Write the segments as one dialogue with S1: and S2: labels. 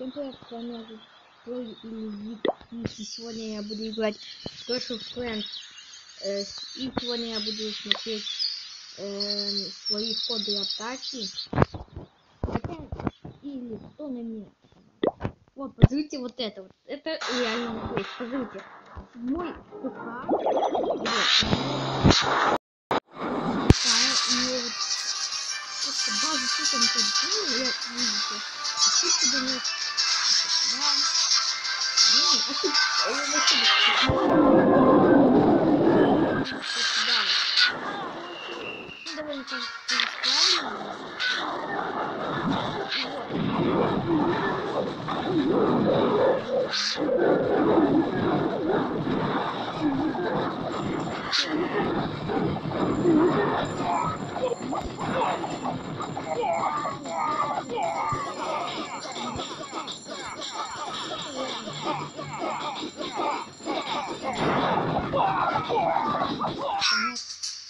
S1: Всем привет, с вами Зой или И сегодня я буду играть в Clash of Clans. Э, и сегодня я буду смотреть э, свои ходы атаки. Или кто на меня. Вот, посмотрите вот это вот. Это реально есть. Посмотрите. Мой ПК. Вот. Просто базу тут он ходит. Я, видите, ошибки до них. Да. Ну, ошибки.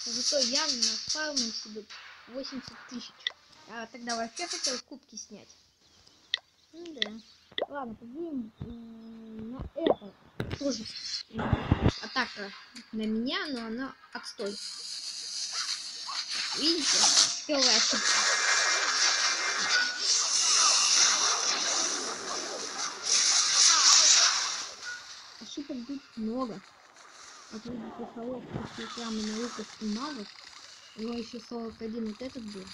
S1: Зато я нафармил себе 80 тысяч. А тогда вообще хотел кубки снять. Ну да. Ладно, пойдем на это. Тоже атака на меня, но она отстой. Видите? Первая ошибка. Ошибок будет много. Видите, холоп, если прямо на луках и магов. У него еще 41 вот этот был.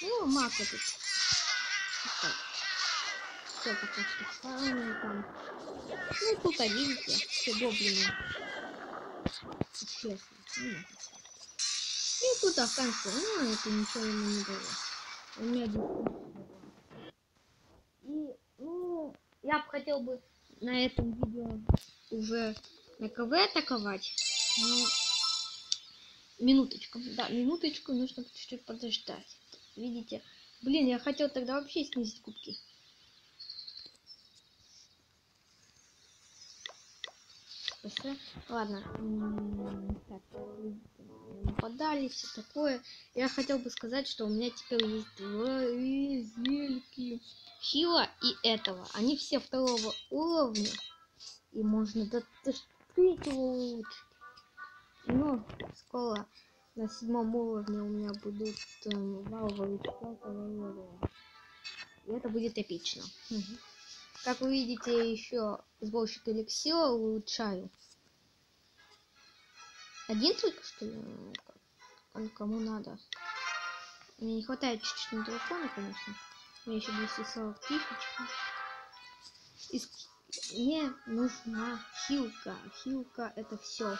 S1: Ну, маг этот. Все, пока что фармим там. Ну, тут, видите, все гоблины. Честно. Ну, и тут останется. Ну, это ничего ему не дало. У меня один я бы хотел бы на этом видео уже на КВ атаковать. Но минуточку, да, минуточку нужно чуть-чуть подождать. Видите? Блин, я хотел тогда вообще снизить кубки. Просто, ладно. Так, нападали, все такое. Я хотел бы сказать, что у меня теперь есть два зельки. Хила и этого. Они все второго уровня. И можно до, третьего улучшить. Ну, скоро на седьмом уровне у меня будут эм, валовые уровня. И это будет эпично. Мгм. Как вы видите, еще сборщик эликсира улучшаю. Один только что ли? Как- кому- надо. Мне не хватает чуть-чуть на телефоне, конечно. У меня еще 240 тысяч. И ск- Мне нужна хилка. Хилка это все.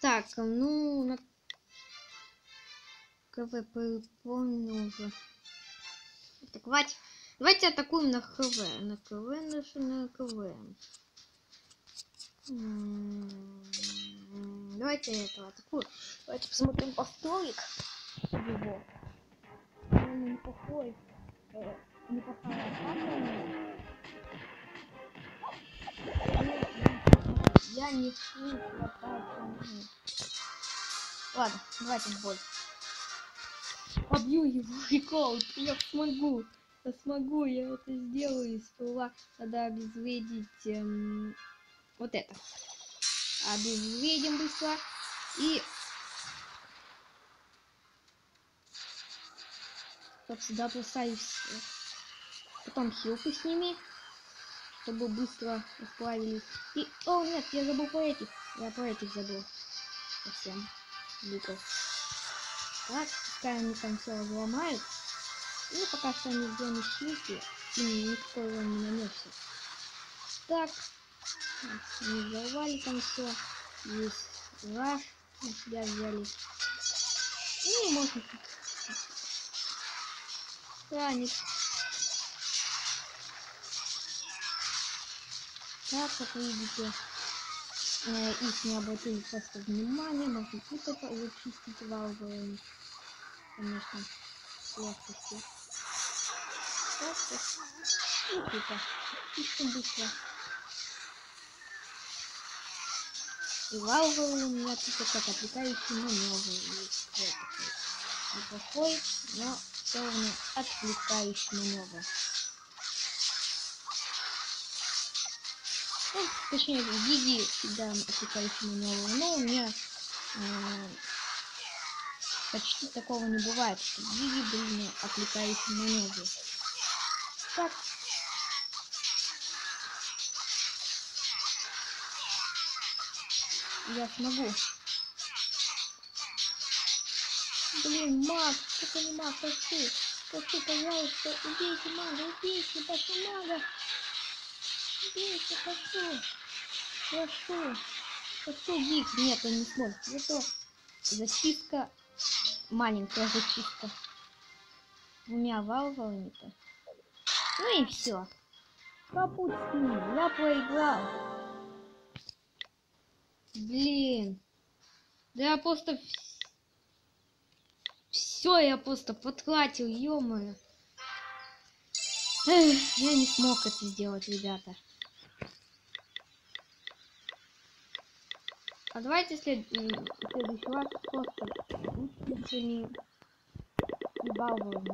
S1: Так, ну на КВ помню уже. Так, давайте, атакуем на ХВ. На КВ наше на КВ. Давайте этого атакуем. Давайте посмотрим повторик его. Он неплохой. э, Неплохая. Я не фу, Ладно, давайте бой. Побью его рекорд. Я смогу. Я смогу, я это сделаю. Сперва надо обезвредить эм, вот это. Обезвредим быстро. И... Вот сюда поставить. э, Потом хилку с ними. Чтобы быстро расплавились. И... О, нет, я забыл про этих. Я про этих забыл. Совсем. Луков. Так, пускай они там все разломают. Ну, пока что они зоне хилки. И никто его не нанесет. Так. Они взорвали там все. Есть раш. На себя взяли. Ну, можно... Краник. Так, как вы видите, их не обратили просто внимания, можно тут это зачистить валовые, конечно, легкости. Так, так. И типа, слишком быстро. И валвал у меня типа как отвлекающий маневр. И вот такой. Неплохой, но все равно отвлекающий маневр. Ну, точнее, в Гиги всегда отвлекающий маневр. Но у меня э, почти такого не бывает, что Гиги были на отвлекающем маневре. Так, я смогу. Блин, маг, это не маг, прошу. Прошу, пожалуйста, убейте мага, убейте, прошу мага. Убейте, прошу. Прошу. Прошу, Гик. Нет, он не сможет. Зато зачистка, маленькая зачистка. Двумя валвалами-то. Ну и все. Капут с ним, я проиграл. Блин. Да я просто... Все, я просто потратил, ё-моё. Эх, я не смог это сделать, ребята. А давайте след... следующий раз просто лучшими и баллами.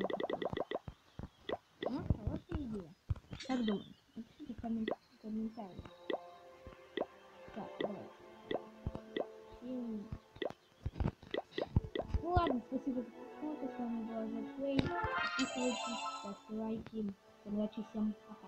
S1: Ну, хорошая идея. Как думаете? Напишите в коммен- в комментариях. Так, давай. М. Ну ладно, спасибо за просмотр. С вами была Заплей. Подписывайтесь, ставьте лайки. Удачи всем. Пока.